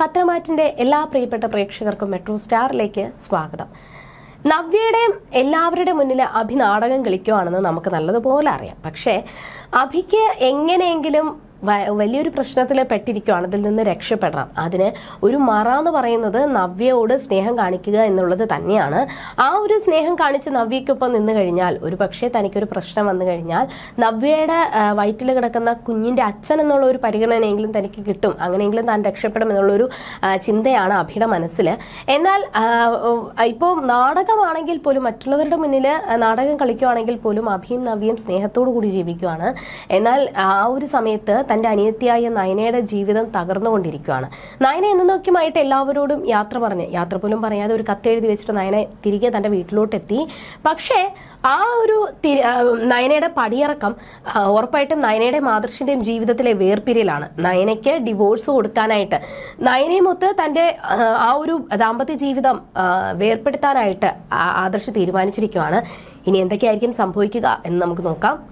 പത്രമാറ്റിന്റെ എല്ലാ പ്രിയപ്പെട്ട പ്രേക്ഷകർക്കും മെട്രോ സ്റ്റാറിലേക്ക് സ്വാഗതം. നവ്യയുടെയും എല്ലാവരുടെ മുന്നിൽ അഭി നാടകം കളിക്കുവാണെന്ന് നമുക്ക് നല്ലതുപോലെ അറിയാം. പക്ഷേ അഭിക്ക് എങ്ങനെയെങ്കിലും വലിയൊരു പ്രശ്നത്തിൽ പെട്ടിരിക്കുകയാണ് അതിൽ നിന്ന് രക്ഷപ്പെടണം. അതിന് ഒരു മറ എന്ന് പറയുന്നത് നവ്യയോട് സ്നേഹം കാണിക്കുക എന്നുള്ളത് തന്നെയാണ്. ആ ഒരു സ്നേഹം കാണിച്ച് നവ്യയ്ക്കൊപ്പം നിന്ന് കഴിഞ്ഞാൽ ഒരു പക്ഷേ തനിക്കൊരു പ്രശ്നം വന്നു കഴിഞ്ഞാൽ നവ്യയുടെ വയറ്റിൽ കിടക്കുന്ന കുഞ്ഞിന്റെ അച്ഛൻ എന്നുള്ള ഒരു പരിഗണനയെങ്കിലും തനിക്ക് കിട്ടും. അങ്ങനെയെങ്കിലും താൻ രക്ഷപ്പെടും എന്നുള്ളൊരു ചിന്തയാണ് അഭിയുടെ മനസ്സിൽ എന്നാൽ ഇപ്പോൾ നാടകമാണെങ്കിൽ പോലും മറ്റുള്ളവരുടെ മുന്നിൽ നാടകം കളിക്കുകയാണെങ്കിൽ പോലും അഭിയും നവ്യയും സ്നേഹത്തോടു കൂടി ജീവിക്കുകയാണ് എന്നാൽ ആ ഒരു സമയത്ത് തന്റെ അനിയത്തിയായ നയനയുടെ ജീവിതം തകർന്നുകൊണ്ടിരിക്കുകയാണ്. നയന എന്നൊക്കെയുമായിട്ട് എല്ലാവരോടും യാത്ര പറഞ്ഞ്. യാത്ര പോലും പറയാതെ ഒരു കത്തെഴുതി വെച്ചിട്ട് നയന തിരികെ തന്റെ വീട്ടിലോട്ടെത്തി. പക്ഷേ ആ ഒരു നയനയുടെ പടിയിറക്കം ഉറപ്പായിട്ടും നയനയുടെ മാതൃശിന്റെയും ജീവിതത്തിലെ വേർപിരിയലാണ്. നയനയ്ക്ക് ഡിവോഴ്സ് കൊടുക്കാനായിട്ട് നയനയുമൊത്ത് തന്റെ ആ, ഒരു ദാമ്പത്യ ജീവിതം വേർപ്പെടുത്താനായിട്ട് ആദർശ് തീരുമാനിച്ചിരിക്കുകയാണ്. ഇനി എന്തൊക്കെയായിരിക്കും സംഭവിക്കുക എന്ന് നമുക്ക് നോക്കാം.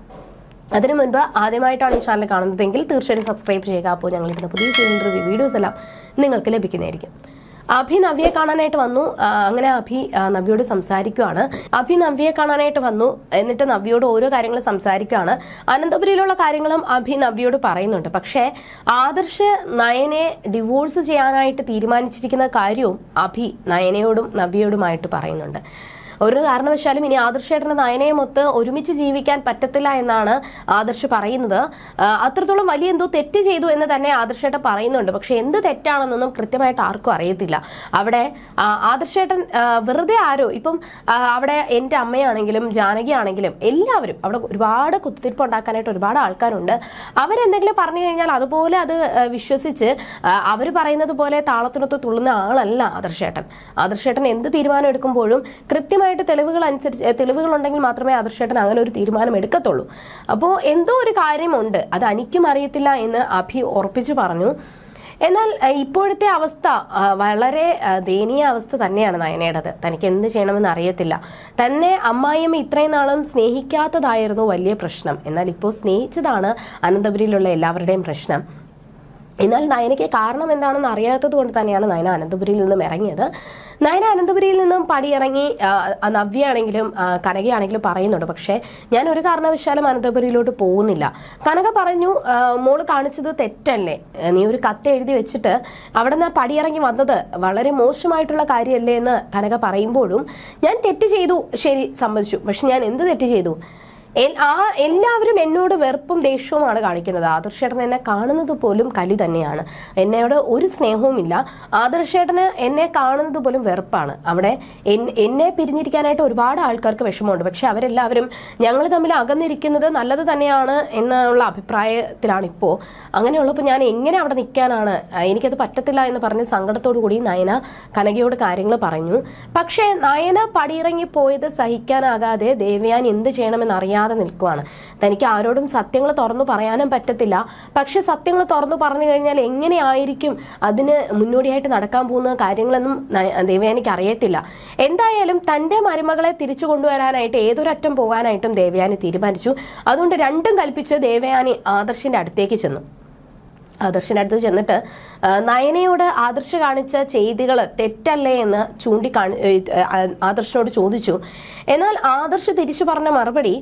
അതിനു മുൻപ് ആദ്യമായിട്ടാണ് ഈ ചാനൽ കാണുന്നതെങ്കിൽ തീർച്ചയായും സബ്സ്ക്രൈബ് ചെയ്യുക. അപ്പോൾ ഞങ്ങൾ ഇടുന്ന പുതിയ സീരിയൽ റിവ്യൂ വീഡിയോസ് എല്ലാം നിങ്ങൾക്ക് ലഭിക്കുന്നതായിരിക്കും. അഭി നവ്യയെ കാണാനായിട്ട് വന്നു. അങ്ങനെ അഭി നവ്യയോട് സംസാരിക്കുകയാണ് അഭി നവ്യയെ കാണാനായിട്ട് വന്നു. എന്നിട്ട് നവ്യയോട് ഓരോ കാര്യങ്ങൾ സംസാരിക്കുകയാണ് അനന്തപുരിയിലുള്ള കാര്യങ്ങളും അഭി നവ്യയോട് പറയുന്നുണ്ട്. പക്ഷേ ആദർശ് നയനെ ഡിവോഴ്സ് ചെയ്യാനായിട്ട് തീരുമാനിച്ചിരിക്കുന്ന കാര്യവും അഭി നയനയോടും നവ്യയോടുമായിട്ട് പറയുന്നുണ്ട്. ഒരു കാരണവശാലും ഇനി ആദർശേട്ടന് നയനയുമൊത്ത് ഒരുമിച്ച് ജീവിക്കാൻ പറ്റത്തില്ല എന്നാണ് ആദർശ് പറയുന്നത്. അത്രത്തോളം വലിയ എന്തോ തെറ്റ് ചെയ്തു എന്ന് തന്നെ ആദർശേട്ടൻ പറയുന്നുണ്ട്. പക്ഷെ എന്ത് തെറ്റാണെന്നൊന്നും കൃത്യമായിട്ട് ആർക്കും അറിയത്തില്ല. അവിടെ ആദർശേട്ടൻ വെറുതെ ആരോ ഇപ്പം അവിടെ എന്റെ അമ്മയാണെങ്കിലും ജാനകി ആണെങ്കിലും എല്ലാവരും അവിടെ ഒരുപാട് കുത്തിരിപ്പ് ഉണ്ടാക്കാനായിട്ട് ഒരുപാട് ആൾക്കാരുണ്ട്. അവരെന്തെങ്കിലും പറഞ്ഞു കഴിഞ്ഞാൽ അതുപോലെ അത് വിശ്വസിച്ച് അവർ പറയുന്നത് പോലെ താളത്തിനൊത്ത് തുള്ളുന്ന ആളല്ല ആദർശേട്ടൻ. ആദർശേട്ടൻ എന്ത് തീരുമാനം എടുക്കുമ്പോഴും കൃത്യമായിട്ട് തെളിവുകൾ അനുസരിച്ച് തെളിവുകൾ ഉണ്ടെങ്കിൽ മാത്രമേ ആദർശേട്ടൻ അങ്ങനെ ഒരു തീരുമാനം എടുക്കത്തുള്ളൂ. അപ്പോൾ എന്തോ ഒരു കാര്യമുണ്ട്. അത് അനിക്കും അറിയത്തില്ല എന്ന് അഭി ഉറപ്പിച്ചു പറഞ്ഞു. എന്നാൽ ഇപ്പോഴത്തെ അവസ്ഥ വളരെ ദയനീയ അവസ്ഥ തന്നെയാണ് നയനയുടേത്. തനിക്ക് എന്ത് ചെയ്യണമെന്ന് അറിയത്തില്ല. തന്നെ അമ്മായിയമ്മ ഇത്രയും നാളും സ്നേഹിക്കാത്തതായിരുന്നു വലിയ പ്രശ്നം. എന്നാൽ ഇപ്പോൾ സ്നേഹിച്ചതാണ് അനന്തപുരിയിലുള്ള എല്ലാവരുടെയും പ്രശ്നം. എന്നാൽ നയനയ്ക്ക് കാരണം എന്താണെന്ന് അറിയാത്തത് കൊണ്ട് തന്നെയാണ് നയന അനന്തപുരിയിൽ നിന്നും ഇറങ്ങിയത്. നയന അനന്തപുരിയിൽ നിന്നും പടിയിറങ്ങി നവ്യയാണെങ്കിലും കനകയാണെങ്കിലും പറയുന്നുണ്ട്. പക്ഷേ ഞാൻ ഒരു കാരണവശാലും അനന്തപുരിയിലോട്ട് പോകുന്നില്ല. കനക പറഞ്ഞു മോൾ കാണിച്ചത് തെറ്റല്ലേ? നീ ഒരു കത്ത് എഴുതി വെച്ചിട്ട് അവിടെ നിന്ന് പടിയിറങ്ങി വന്നത് വളരെ മോശമായിട്ടുള്ള കാര്യമല്ലേ എന്ന് കനക പറയുമ്പോഴും ഞാൻ തെറ്റ് ചെയ്തു. ശരി സമ്മതിച്ചു. പക്ഷെ ഞാൻ എന്ത് തെറ്റ് ചെയ്തു? ആ എല്ലാവരും എന്നോട് വെറുപ്പും ദേഷ്യവുമാണ് കാണിക്കുന്നത്. ആദർശേട്ടൻ എന്നെ കാണുന്നത് പോലും കലി തന്നെയാണ്. എന്നോട് ഒരു സ്നേഹവുമില്ല. ആദർശേട്ടന് എന്നെ കാണുന്നത് പോലും വെറുപ്പാണ്. അവിടെ എന്നെ പിരിഞ്ഞിരിക്കാനായിട്ട് ഒരുപാട് ആൾക്കാർക്ക് വിഷമമുണ്ട്. പക്ഷെ അവരെല്ലാവരും ഞങ്ങൾ തമ്മിൽ അകന്നിരിക്കുന്നത് നല്ലത് തന്നെയാണ് എന്നുള്ള അഭിപ്രായത്തിലാണ് ഇപ്പോൾ അങ്ങനെയുള്ളപ്പോൾ ഞാൻ എങ്ങനെ അവിടെ നിൽക്കാനാണ്? എനിക്കത് പറ്റത്തില്ല എന്ന് പറഞ്ഞ് സങ്കടത്തോടു കൂടി നയന കനകയോട് കാര്യങ്ങൾ പറഞ്ഞു. പക്ഷേ നയന പടിയിറങ്ങി പോയത് സഹിക്കാനാകാതെ ദേവയാൻ എന്ത് ചെയ്യണമെന്ന് അറിയാതെ നിൽക്കുവാണ്. തനിക്ക് ആരോടും സത്യങ്ങൾ തുറന്നു പറയാനും പറ്റത്തില്ല. പക്ഷെ സത്യങ്ങൾ തുറന്നു പറഞ്ഞു കഴിഞ്ഞാൽ എങ്ങനെയായിരിക്കും അതിന് മുന്നോടിയായിട്ട് നടക്കാൻ പോകുന്ന കാര്യങ്ങളൊന്നും ദേവയാനിക്ക് അറിയത്തില്ല എന്തായാലും തന്റെ മരുമകളെ തിരിച്ചു കൊണ്ടുവരാനായിട്ട് ഏതൊരറ്റം പോകാനായിട്ടും ദേവയാനി തീരുമാനിച്ചു. അതുകൊണ്ട് രണ്ടും കൽപ്പിച്ച് ദേവയാനി ആദർശിന്റെ അടുത്തേക്ക് ചെന്നു. ആദർശിന്റെ അടുത്ത് ചെന്നിട്ട് നയനയോട് ആദർശ് കാണിച്ച ചെയ്തികൾ തെറ്റല്ലേ എന്ന് ചൂണ്ടിക്കാണി ആദർശിനോട് ചോദിച്ചു. എന്നാൽ ആദർശ് തിരിച്ചു പറഞ്ഞ മറുപടി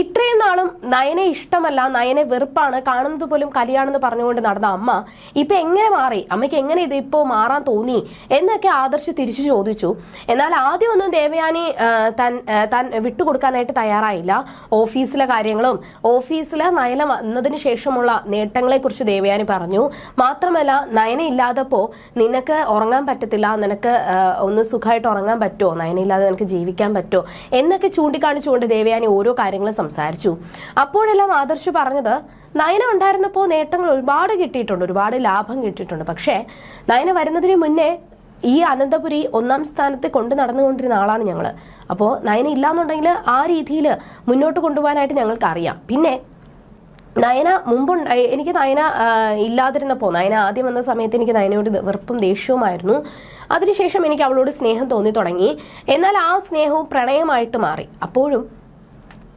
ഇത്രയും നാളും നയനെ ഇഷ്ടമല്ല നയനെ വെറുപ്പാണ് കാണുന്നത് പോലും കലിയാണെന്ന് പറഞ്ഞുകൊണ്ട് നടന്ന അമ്മ ഇപ്പൊ എങ്ങനെ മാറി? അമ്മയ്ക്ക് എങ്ങനെ ഇത് ഇപ്പോ മാറാൻ തോന്നി? എന്നൊക്കെ ആദർശ് തിരിച്ചു ചോദിച്ചു. എന്നാൽ ആദ്യമൊന്നും ദേവയാനി തൻ താൻ വിട്ടുകൊടുക്കാനായിട്ട് തയ്യാറായില്ല. ഓഫീസിലെ കാര്യങ്ങളും ഓഫീസിലെ നയന വന്നതിന് ശേഷമുള്ള നേട്ടങ്ങളെ കുറിച്ച് ദേവയാനി പറഞ്ഞു. മാത്രമല്ല നയന ഇല്ലാതപ്പോ നിനക്ക് ഉറങ്ങാൻ പറ്റത്തില്ല നിനക്ക് ഒന്ന് സുഖമായിട്ട് ഉറങ്ങാൻ പറ്റുമോ? നയന ഇല്ലാതെ നിനക്ക് ജീവിക്കാൻ പറ്റുമോ? എന്നൊക്കെ ചൂണ്ടിക്കാണിച്ചുകൊണ്ട് ദേവയാനി ഓരോ കാര്യങ്ങളും സംസാരിച്ചു. അപ്പോഴെല്ലാം ആദർശ് പറഞ്ഞത് നയന ഉണ്ടായിരുന്നപ്പോൾ നേട്ടങ്ങൾ ഒരുപാട് കിട്ടിയിട്ടുണ്ട് ഒരുപാട് ലാഭം കിട്ടിയിട്ടുണ്ട്. പക്ഷേ നയന വരുന്നതിന് മുന്നേ ഈ അനന്തപുരി ഒന്നാം സ്ഥാനത്ത് കൊണ്ട് നടന്നുകൊണ്ടിരുന്ന ആളാണ് ഞങ്ങൾ അപ്പോൾ നയന ഇല്ലാന്നുണ്ടെങ്കിൽ ആ രീതിയിൽ മുന്നോട്ട് കൊണ്ടുപോകാനായിട്ട് ഞങ്ങൾക്ക് അറിയാം പിന്നെ നയന മുമ്പുണ്ട് എനിക്ക് നയന ഇല്ലാതിരുന്നപ്പോൾ നയന ആദ്യം വന്ന സമയത്ത് എനിക്ക് നയനയോട് വെറുപ്പും ദേഷ്യവുമായിരുന്നു. അതിനുശേഷം എനിക്ക് അവളോട് സ്നേഹം തോന്നി തുടങ്ങി. എന്നാൽ ആ സ്നേഹവും പ്രണയമായിട്ട് മാറി. അപ്പോഴും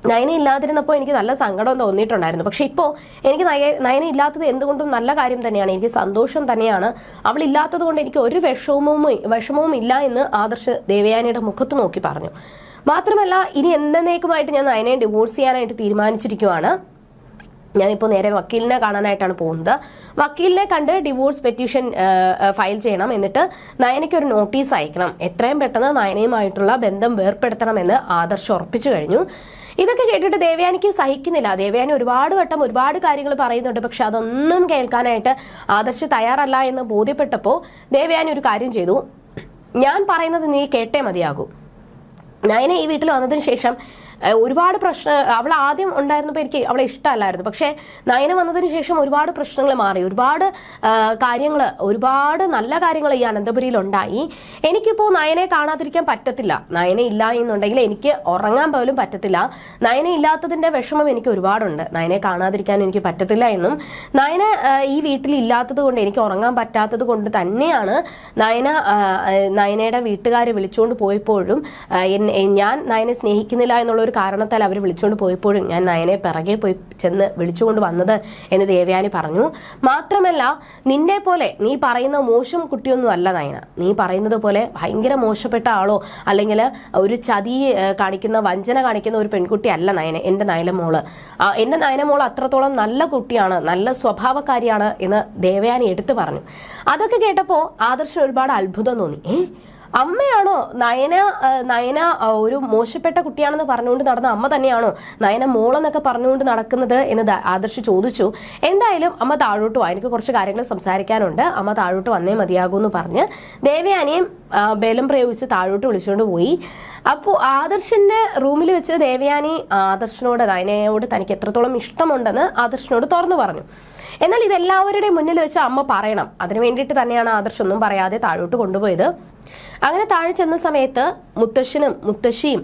നയന ഇല്ലാതിരുന്നപ്പോൾ എനിക്ക് നല്ല സങ്കടം തോന്നിയിട്ടുണ്ടായിരുന്നു. പക്ഷെ ഇപ്പോൾ എനിക്ക് നയ നയന ഇല്ലാത്തത് എന്തുകൊണ്ടും നല്ല കാര്യം തന്നെയാണ്. എനിക്ക് സന്തോഷം തന്നെയാണ്. അവൾ ഇല്ലാത്തത് കൊണ്ട് എനിക്ക് ഒരു വിഷമവും വിഷമവും ഇല്ല എന്ന് ആദർശ് ദേവയാനിയുടെ മുഖത്ത് നോക്കി പറഞ്ഞു. മാത്രമല്ല ഇനി എന്നേക്കുമായിട്ട് ഞാൻ നയനയെ ഡിവോഴ്സ് ചെയ്യാനായിട്ട് തീരുമാനിച്ചിരിക്കുവാണ്. ഞാനിപ്പോൾ നേരെ വക്കീലിനെ കാണാനായിട്ടാണ് പോകുന്നത്. വക്കീലിനെ കണ്ട് ഡിവോഴ്സ് പെറ്റീഷൻ ഫയൽ ചെയ്യണം. എന്നിട്ട് നയനയ്ക്ക് ഒരു നോട്ടീസ് അയക്കണം. എത്രയും പെട്ടെന്ന് നയനയുമായിട്ടുള്ള ബന്ധം വേർപ്പെടുത്തണമെന്ന് ആദർശ് ഉറപ്പിച്ചു കഴിഞ്ഞു. ഇതൊക്കെ കേട്ടിട്ട് ദേവയാനിക്ക് സഹിക്കുന്നില്ല. ദേവയാനി ഒരുപാട് വട്ടം ഒരുപാട് കാര്യങ്ങൾ പറയുന്നുണ്ട്. പക്ഷെ അതൊന്നും കേൾക്കാനായിട്ട് ആദർശ് തയ്യാറല്ല എന്ന് ബോധ്യപ്പെട്ടപ്പോൾ ദേവയാനി ഒരു കാര്യം ചെയ്തു. ഞാൻ പറയുന്നത് നീ കേട്ടേ മതിയാകൂ. നയന ഈ വീട്ടിൽ വന്നതിന് ശേഷം ഒരുപാട് പ്രശ്ന അവൾ ആദ്യം ഉണ്ടായിരുന്നപ്പോൾ എനിക്ക് അവളെ ഇഷ്ടമല്ലായിരുന്നു. പക്ഷേ നയന വന്നതിന് ശേഷം ഒരുപാട് പ്രശ്നങ്ങൾ മാറി. ഒരുപാട് കാര്യങ്ങൾ ഒരുപാട് നല്ല കാര്യങ്ങൾ ഈ അനന്തപുരിയിൽ ഉണ്ടായി. എനിക്കിപ്പോൾ നയനെ കാണാതിരിക്കാൻ പറ്റത്തില്ല. നയന ഇല്ല എന്നുണ്ടെങ്കിൽ എനിക്ക് ഉറങ്ങാൻ പോലും പറ്റത്തില്ല. നയന ഇല്ലാത്തതിന്റെ വിഷമം എനിക്ക് ഒരുപാടുണ്ട്. നയനെ കാണാതിരിക്കാൻ എനിക്ക് പറ്റത്തില്ല എന്നും. നയന ഈ വീട്ടിൽ ഇല്ലാത്തത് കൊണ്ട് എനിക്ക് ഉറങ്ങാൻ പറ്റാത്തത് കൊണ്ട് തന്നെയാണ് നയന നയനയുടെ വീട്ടുകാരെ വിളിച്ചുകൊണ്ട് പോയപ്പോഴും ഞാൻ നയനെ സ്നേഹിക്കുന്നില്ല എന്നുള്ള ഒരു കാരണത്താൽ അവർ വിളിച്ചുകൊണ്ട് പോയപ്പോഴും ഞാൻ നയനെ പിറകെ പോയി ചെന്ന് വിളിച്ചുകൊണ്ട് വന്നത് എന്ന് ദേവയാനി പറഞ്ഞു. മാത്രമല്ല നിന്നെ പോലെ നീ പറയുന്ന മോശം കുട്ടിയൊന്നും അല്ല നയന. നീ പറയുന്നത് പോലെ ഭയങ്കര മോശപ്പെട്ട ആളോ അല്ലെങ്കിൽ ഒരു ചതി കാണിക്കുന്ന വഞ്ചന കാണിക്കുന്ന ഒരു പെൺകുട്ടി അല്ല നയന എന്റെ നയനമോൾ എന്റെ ആ, എന്റെ നയന അത്രത്തോളം നല്ല കുട്ടിയാണ് നല്ല സ്വഭാവക്കാരിയാണ് എന്ന് ദേവയാനി എടുത്തു പറഞ്ഞു. അതൊക്കെ കേട്ടപ്പോൾ ആദർശം ഒരുപാട് അത്ഭുതം തോന്നി. ഏ അമ്മയാണോ? നയന നയന ഒരു മോശപ്പെട്ട കുട്ടിയാണെന്ന് പറഞ്ഞുകൊണ്ട് നടന്ന അമ്മ തന്നെയാണോ നയന മോളെന്നൊക്കെ പറഞ്ഞുകൊണ്ട് നടക്കുന്നത് എന്ന് ആദർശ് ചോദിച്ചു. എന്തായാലും അമ്മ താഴോട്ട് വാ. എനിക്ക് കുറച്ച് കാര്യങ്ങൾ സംസാരിക്കാനുണ്ട്. അമ്മ താഴോട്ട് വന്നേ മതിയാകൂ എന്ന് പറഞ്ഞ് ദേവയാനിയും ബലം പ്രയോഗിച്ച് താഴോട്ട് വിളിച്ചുകൊണ്ട് പോയി. അപ്പോൾ ആദർശിന്റെ റൂമിൽ വെച്ച് ദേവയാനി ആദർശിനോട് നയനയോട് തനിക്ക് എത്രത്തോളം ഇഷ്ടമുണ്ടെന്ന് ആദർശിനോട് തുറന്നു പറഞ്ഞു. എന്നാൽ ഇതെല്ലാവരുടെയും മുന്നിൽ വെച്ച് അമ്മ പറയണം. അതിനു വേണ്ടിയിട്ട് തന്നെയാണ് ആദർശ് ഒന്നും പറയാതെ താഴോട്ട് കൊണ്ടുപോയത്. അങ്ങനെ താഴെ ചെന്ന സമയത്ത് മുത്തശ്ശനും മുത്തശ്ശിയും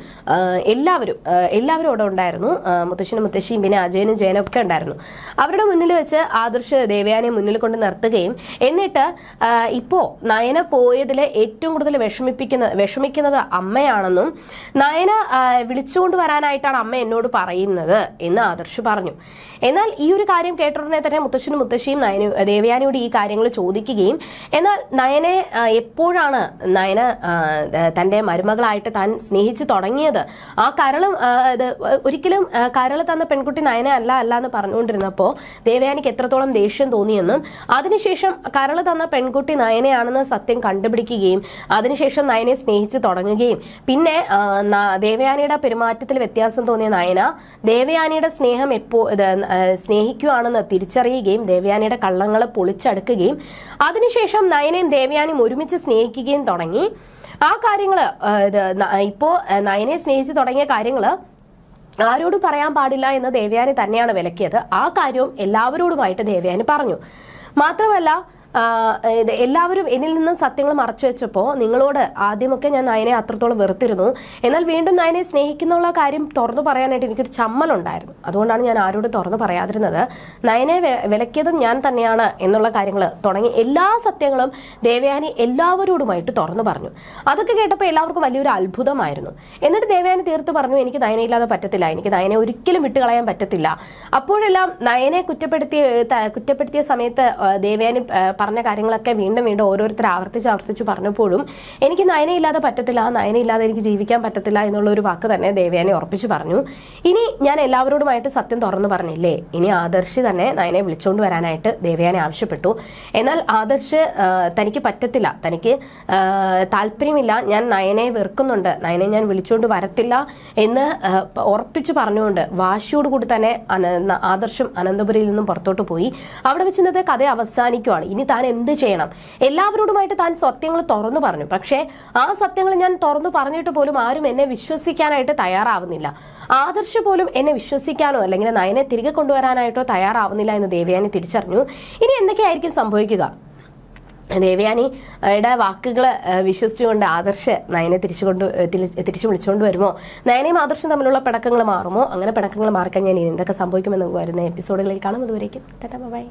എല്ലാവരും എല്ലാവരും അവിടെ ഉണ്ടായിരുന്നു. മുത്തശ്ശനും മുത്തശ്ശിയും പിന്നെ അജയനും ജയനും ഒക്കെ ഉണ്ടായിരുന്നു. അവരുടെ മുന്നിൽ വെച്ച് ആദർശ് ദേവയാനെ മുന്നിൽ കൊണ്ട് നിർത്തുകയും എന്നിട്ട് ഇപ്പോൾ ഇപ്പോ നയന പോയതിൽ ഏറ്റവും കൂടുതൽ വിഷമിപ്പിക്കുന്ന വിഷമിക്കുന്നത് അമ്മയാണെന്നും നയന വിളിച്ചുകൊണ്ട് വരാനായിട്ടാണ് അമ്മ എന്നോട് പറയുന്നത് എന്ന് ആദർശ് പറഞ്ഞു. എന്നാൽ ഈ ഒരു കാര്യം കേട്ട ഉടനെ തന്നെ മുത്തശ്ശനും മുത്തശ്ശിയും നയന ദേവയാനിയോട് ഈ കാര്യങ്ങൾ ചോദിക്കുകയും എന്നാൽ നയനെ എപ്പോഴാണ് നയന തന്റെ മരുമകളായിട്ട് താൻ സ്നേഹിച്ച് തുടങ്ങിയത്. ആ കരളും ഇത് ഒരിക്കലും കരൾ തന്ന പെൺകുട്ടി നയന അല്ല അല്ല എന്ന് പറഞ്ഞുകൊണ്ടിരുന്നപ്പോൾ ദേവയാനിക്ക് എത്രത്തോളം ദേഷ്യം തോന്നിയെന്നും അതിനുശേഷം കരൾ തന്ന പെൺകുട്ടി നയനയാണെന്ന് സത്യം കണ്ടുപിടിക്കുകയും അതിനുശേഷം നയനെ സ്നേഹിച്ച് തുടങ്ങുകയും. പിന്നെ ദേവയാനിയുടെ പെരുമാറ്റത്തിൽ വ്യത്യാസം തോന്നിയ നയന ദേവയാനിയുടെ സ്നേഹം എപ്പോ സ്നേഹിക്കുകയാണെന്ന് തിരിച്ചറിയുകയും ദേവയാനിയുടെ കള്ളങ്ങളെ പൊളിച്ചടുക്കുകയും അതിനുശേഷം നയനയും ദേവയാനിയും ഒരുമിച്ച് സ്നേഹിക്കുകയും തുടങ്ങി. ആ കാര്യങ്ങൾ ഇപ്പോൾ നയനെ സ്നേഹിച്ചു തുടങ്ങിയ കാര്യങ്ങൾ ആരോടും പറയാൻ പാടില്ല എന്ന് ദേവയാനി തന്നെയാണ് വിലക്കിയത്. ആ കാര്യവും എല്ലാവരോടുമായിട്ട് ദേവയാനി പറഞ്ഞു. മാത്രമല്ല എല്ലാവരും എന്നിൽ നിന്ന് സത്യങ്ങൾ മറച്ചു വെച്ചപ്പോൾ നിങ്ങളോട് ആദ്യമൊക്കെ ഞാൻ നയനെ അത്രത്തോളം വെറുത്തിരുന്നു. എന്നാൽ വീണ്ടും നയനെ സ്നേഹിക്കുന്നുള്ള കാര്യം തുറന്നു പറയാനായിട്ട് എനിക്കൊരു ചമ്മലുണ്ടായിരുന്നു. അതുകൊണ്ടാണ് ഞാൻ ആരോടും തുറന്നു പറയാതിരുന്നത്. നയനെ വിലക്കിയതും ഞാൻ തന്നെയാണ് എന്നുള്ള കാര്യങ്ങൾ തുടങ്ങി എല്ലാ സത്യങ്ങളും ദേവയാനി എല്ലാവരോടുമായിട്ട് തുറന്നു പറഞ്ഞു. അതൊക്കെ കേട്ടപ്പോൾ എല്ലാവർക്കും വലിയൊരു അത്ഭുതമായിരുന്നു. എന്നിട്ട് ദേവയാനി തീർത്ത് പറഞ്ഞു എനിക്ക് നയനെ ഇല്ലാതെ പറ്റത്തില്ല. എനിക്ക് നയനെ ഒരിക്കലും വിട്ടുകളയാൻ പറ്റത്തില്ല. അപ്പോഴെല്ലാം നയനെ കുറ്റപ്പെടുത്തിയ കുറ്റപ്പെടുത്തിയ സമയത്ത് ദേവയാനി പറഞ്ഞ കാര്യങ്ങളൊക്കെ വീണ്ടും വീണ്ടും ഓരോരുത്തർ ആവർത്തിച്ച് ആവർത്തിച്ച് പറഞ്ഞപ്പോഴും എനിക്ക് നയനയില്ലാതെ പറ്റത്തില്ല നയനയില്ലാതെ എനിക്ക് ജീവിക്കാൻ പറ്റത്തില്ല എന്നുള്ള ഒരു വാക്ക് തന്നെ ദേവയാനെ ഉറപ്പിച്ച് പറഞ്ഞു. ഇനി ഞാൻ എല്ലാവരോടുമായിട്ട് സത്യം തുറന്നു പറഞ്ഞില്ലേ? ഇനി ആദർശ് തന്നെ നയനെ വിളിച്ചുകൊണ്ട് വരാനായിട്ട് ദേവയാനി ആവശ്യപ്പെട്ടു. എന്നാൽ ആദർശ് തനിക്ക് പറ്റത്തില്ല. തനിക്ക് താല്പര്യമില്ല. ഞാൻ നയനെ വെറുക്കുന്നുണ്ട്. നയനെ ഞാൻ വിളിച്ചുകൊണ്ട് വരത്തില്ല എന്ന് ഉറപ്പിച്ച് പറഞ്ഞുകൊണ്ട് വാശിയോടുകൂടി തന്നെ ആദർശും അനന്തപുരിയിൽ നിന്നും പുറത്തോട്ട് പോയി. അവിടെ വെച്ച് കഥ അവസാനിക്കുവാണ്. ഇനി താൻ എന്ത് ചെയ്യണം? എല്ലാവരോടുമായിട്ട് താൻ സത്യങ്ങൾ തുറന്നു പറഞ്ഞു. പക്ഷേ ആ സത്യങ്ങൾ ഞാൻ തുറന്നു പറഞ്ഞിട്ട് പോലും ആരും എന്നെ വിശ്വസിക്കാനായിട്ട് തയ്യാറാവുന്നില്ല. ആദർശ് പോലും എന്നെ വിശ്വസിക്കാനോ അല്ലെങ്കിൽ നയനെ തിരികെ കൊണ്ടുവരാനായിട്ടോ തയ്യാറാവുന്നില്ല എന്ന് ദേവയാനി തിരിച്ചറിഞ്ഞു. ഇനി എന്തൊക്കെയായിരിക്കും സംഭവിക്കുക? ദേവയാനിയുടെ വാക്കുകൾ വിശ്വസിച്ചുകൊണ്ട് ആദർശ് നയനെ തിരിച്ചു കൊണ്ട് തിരി- തിരിച്ചു വിളിച്ചുകൊണ്ട് വരുമോ? നയനയും ആദർശം തമ്മിലുള്ള പടക്കങ്ങൾ മാറുമോ? അങ്ങനെ പടക്കങ്ങൾ മാറിക്കഴിഞ്ഞാൽ എന്തൊക്കെ സംഭവിക്കുമെന്ന് വരുന്ന എപ്പിസോഡുകളിൽ കാണും. അതുവരേക്കും. Tata bye.